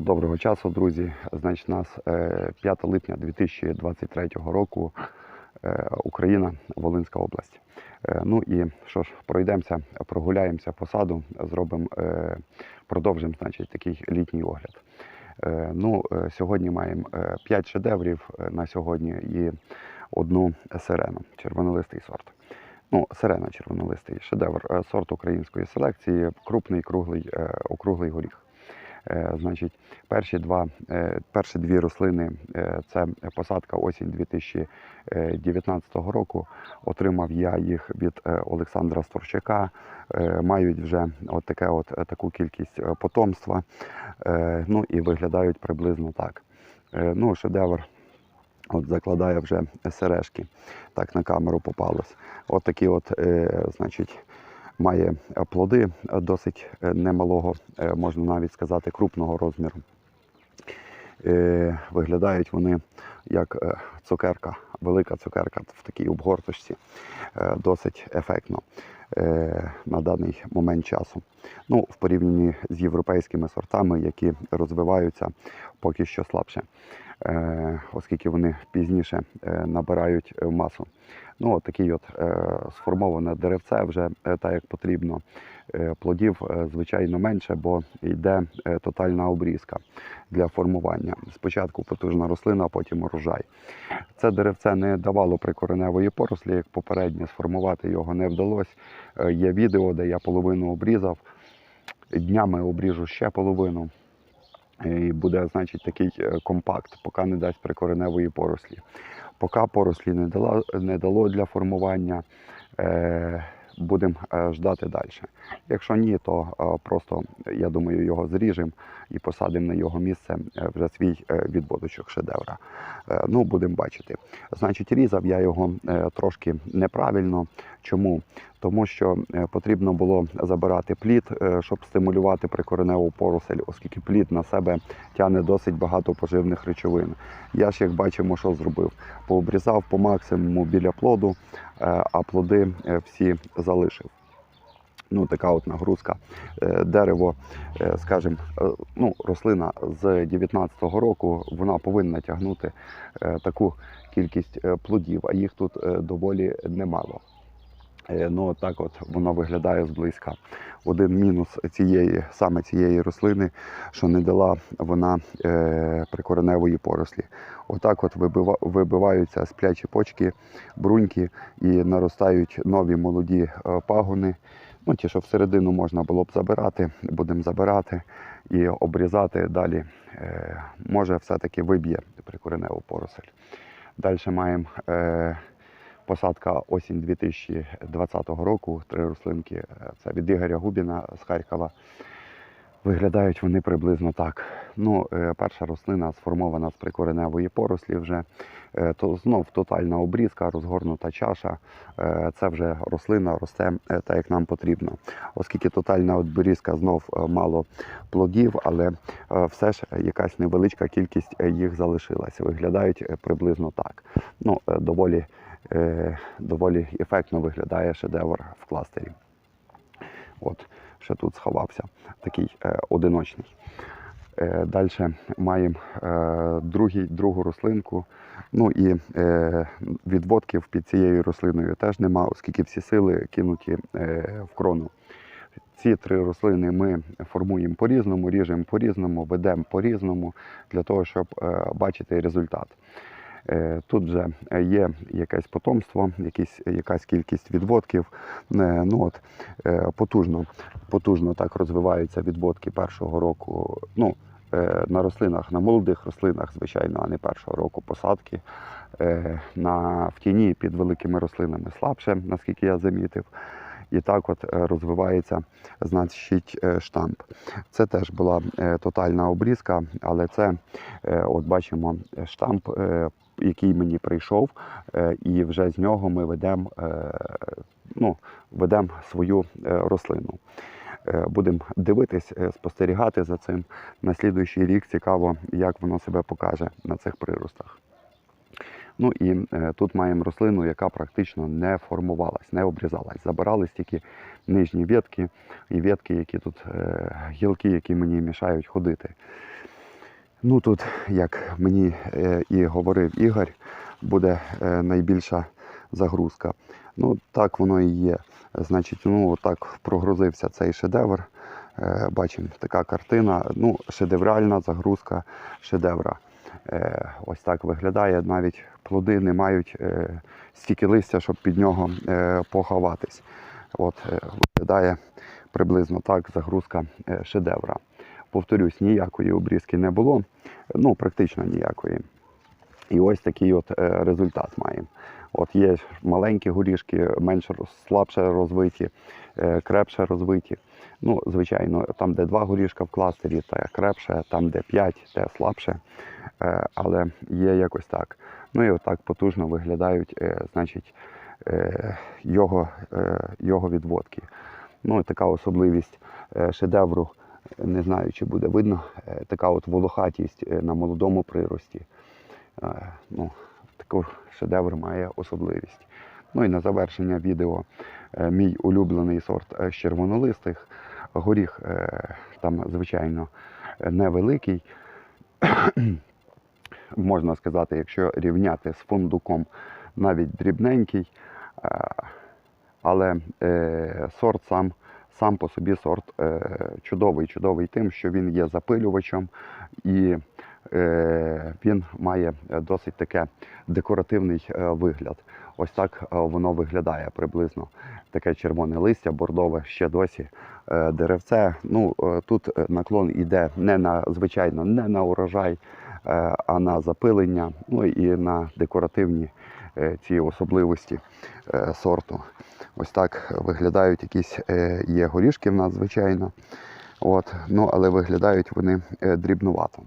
Доброго часу, друзі. Значить, нас е, 5 липня 2023 року, е, Україна, Волинська область. Е, Ну і що ж, пройдемося, прогуляємося по саду, зробимо, е, продовжимо значить, такий літній огляд. Е, Ну, е, сьогодні маємо 5 шедеврів е, на сьогодні і одну сирену, червонолистий сорт. Ну, сирена червонолистий шедевр е, сорт української селекції, крупний круглий, е, округлий горіх. Е, Значить, перші два, е, перші дві рослини е, це посадка осінь 2019 року. Отримав я їх від Олександра Створчака. Е, Мають вже от таке от таку кількість потомства. Ну і виглядають приблизно так. Ну, шедевр от закладає вже сережки. Так на камеру попалось. От такі от, значить, має е, плоди е, досить е, немалого, можна навіть сказати, крупного розміру. Виглядають вони як цукерка, велика цукерка в такій обгорточці, досить ефектно на даний момент часу. Ну, в порівнянні з європейськими сортами, які розвиваються поки що слабше, оскільки вони пізніше набирають масу. Ну, от от е, сформоване деревце вже е, так, як потрібно. Е, Плодів, звичайно, менше, бо йде тотальна обрізка для формування. Спочатку потужна рослина, а потім урожай. Це деревце не давало прикореневої порослі, як попереднє, сформувати його не вдалося. Є відео, де я половину обрізав, днями обріжу ще половину. І буде, значить, такий компакт, поки не дасть прикореневої порослі. Поки порослі не дало для формування, е, будемо е, ждати далі. Якщо ні, то е, просто, я думаю, його зріжемо і посадимо на його місце е, вже свій відводочок шедевра. Ну, будемо бачити. Значить, різав я його трошки неправильно. Чому? Тому що потрібно було забирати плід, щоб стимулювати прикореневу поросель, оскільки плід на себе тягне досить багато поживних речовин. Я ж, як бачимо, що зробив. Пообрізав по максимуму біля плоду, а плоди е, всі залишив. Ну, така от нагрузка. Е, Дерево, е, скажімо, е, ну, рослина з 19-го року, вона повинна тягнути е, таку кількість е, плодів, а їх тут е, доволі немало. Е, Ну, так от воно виглядає зблизька. Один мінус цієї, саме цієї рослини, що не дала вона е, прикореневої порослі. Отак от вибива, вибиваються сплячі почки, бруньки і наростають нові молоді е, пагони. Ну, ті, що всередину можна було б забирати, будемо забирати і обрізати далі. Е, може, все-таки виб'є прикореневу поросль. Далі маємо е, посадка осінь 2020 року. Три рослинки. Е, Це від Ігоря Губіна з Харкова. Виглядають вони приблизно так. Ну, е, перша рослина сформована з прикореневої порослі вже. Е, То знов тотальна обрізка, розгорнута чаша. Це вже рослина росте так, як нам потрібно. Оскільки тотальна обрізка знов мало плодів, але все ж якась невеличка кількість їх залишилася. Виглядають приблизно так. Ну, доволі, доволі ефектно виглядає шедевр в кластері. От, ще тут сховався такий е, одиночний. Е, Далі маємо е, другий, другу рослинку. Ну і е, відводків під цією рослиною теж нема, оскільки всі сили кинуті е, в крону. Ці три рослини ми формуємо по-різному, ріжемо по-різному, ведемо по-різному для того, щоб е, бачити результат. Е, Тут вже є якесь потомство, якісь, якась кількість відводків. Е, Ну, от, е, потужно, потужно так розвиваються відводки першого року. Ну, на рослинах, на молодих рослинах, звичайно, а не першого року посадки. На, в тіні під великими рослинами слабше, наскільки я замітив. І так от розвивається значить, штамп. Це теж була тотальна обрізка, але це, от бачимо, штамп, який мені прийшов, е, і вже з нього ми ведемо е, ну, ведем свою е, рослину. Будемо дивитись, спостерігати за цим. На слідуючий рік цікаво, як воно себе покаже на цих приростах. Ну і тут маємо рослину, яка практично не формувалась, не обрізалась. Забирались тільки нижні ветки і ветки, які тут гілки, які мені мішають ходити. Ну тут, як мені е, і говорив Ігор, буде е, найбільша загрузка. Ну так воно і є. Значить, ну так прогрузився цей шедевр. Е, Бачимо, така картина. Ну, шедевральна загрузка шедевра. Ось так виглядає. Навіть плоди не мають стільки листя, щоб під нього поховатись. От виглядає приблизно так загрузка шедевра. Повторюсь, ніякої обрізки не було, ну практично ніякої. І ось такий от е, результат маємо. От є маленькі горішки, менш слабше розвиті, е, крепше розвиті. Ну, звичайно, там, де два горішка в кластері, те крепше, там, де п'ять, те слабше. Е, Але є якось так. Ну і отак потужно виглядають, значить, його, його відводки. Ну, і така особливість шедевру, не знаю, чи буде видно, е, така от волохатість е, на молодому прирості. Е, Ну, такий шедевр має особливість. Ну і на завершення відео мій улюблений сорт червонолистих. Горіх там, звичайно, невеликий. Можна сказати, якщо рівняти з фундуком, навіть дрібненький. Але сорт сам, сам по собі сорт е, чудовий, чудовий тим, що він є запилювачем і е, він має е, досить таке декоративний вигляд. Ось так воно виглядає приблизно. Таке червоне листя, бордове ще досі деревце. Ну, тут наклон іде не на звичайно, не на урожай, а на запилення, ну і на декоративні ці особливості сорту. Ось так виглядають якісь е, є горішки в нас, звичайно. От, ну, але виглядають вони е, дрібнувато.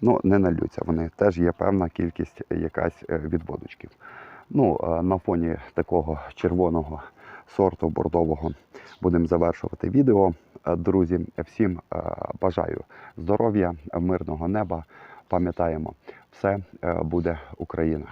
Ну, не налються вони. Теж є певна кількість якась е, відводочків. Ну, на фоні такого червоного сорту бордового будемо завершувати відео. Друзі, всім бажаю здоров'я, мирного неба. Пам'ятаємо, все буде Україна.